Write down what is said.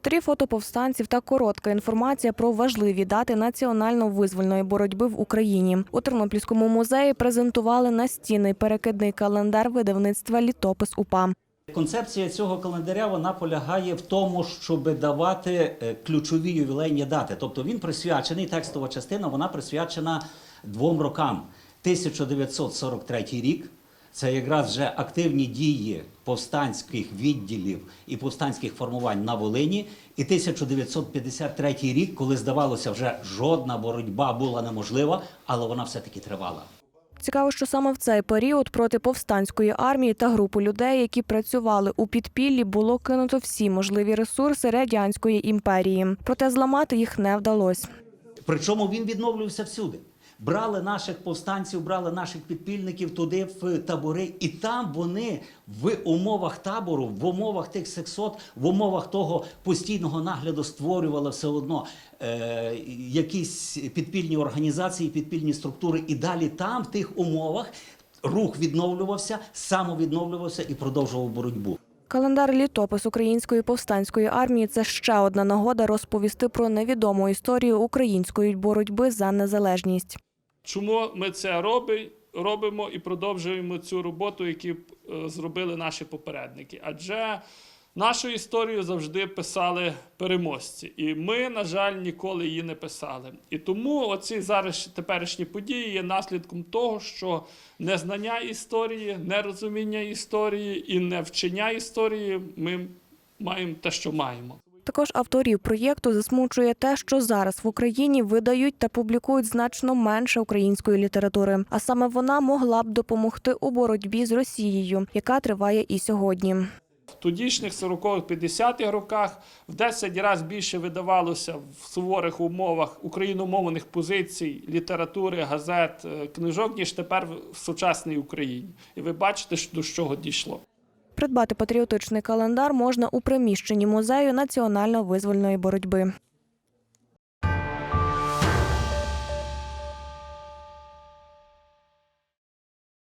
Старі фото повстанців та коротка інформація про важливі дати національно-визвольної боротьби в Україні. У Тернопільському музеї презентували настінний перекидний календар видавництва Літопис УПА. Концепція цього календаря вона полягає в тому, щоб давати е, ключові ювілейні дати. Тобто він присвячений, текстова частина, вона присвячена двом рокам. 1943 рік. Це якраз вже активні дії повстанських відділів і повстанських формувань на Волині. І 1953 рік, коли здавалося, вже жодна боротьба була неможлива, але вона все-таки тривала. Цікаво, що саме в цей період проти повстанської армії та групи людей, які працювали у підпіллі, було кинуто всі можливі ресурси радянської імперії. Проте зламати їх не вдалося. Причому він відновлювався всюди. Брали наших повстанців, брали наших підпільників туди в табори, і там вони в умовах табору, в умовах тих сексот, в умовах того постійного нагляду створювали все одно е, якісь підпільні організації, підпільні структури. І далі там, в тих умовах, рух відновлювався, самовідновлювався і продовжував боротьбу. Календар літопис української повстанської армії це ще одна нагода розповісти про невідому історію української боротьби за незалежність. Чому ми це робимо і продовжуємо цю роботу, яку е, зробили наші попередники? Адже нашу історію завжди писали переможці, і ми, на жаль, ніколи її не писали. І тому оці зараз теперішні події є наслідком того, що незнання історії, нерозуміння історії і невчення історії ми маємо те, що маємо. Також авторів проєкту засмучує те, що зараз в Україні видають та публікують значно менше української літератури, а саме вона могла б допомогти у боротьбі з Росією, яка триває і сьогодні. В тодішніх 40-50-х роках в 10 разів більше видавалося в суворих умовах україномовних позицій, літератури, газет, е, книжок, ніж тепер в сучасній Україні. І ви бачите, до чого дійшло. Придбати патріотичний календар можна у приміщенні музею національно-визвольної боротьби.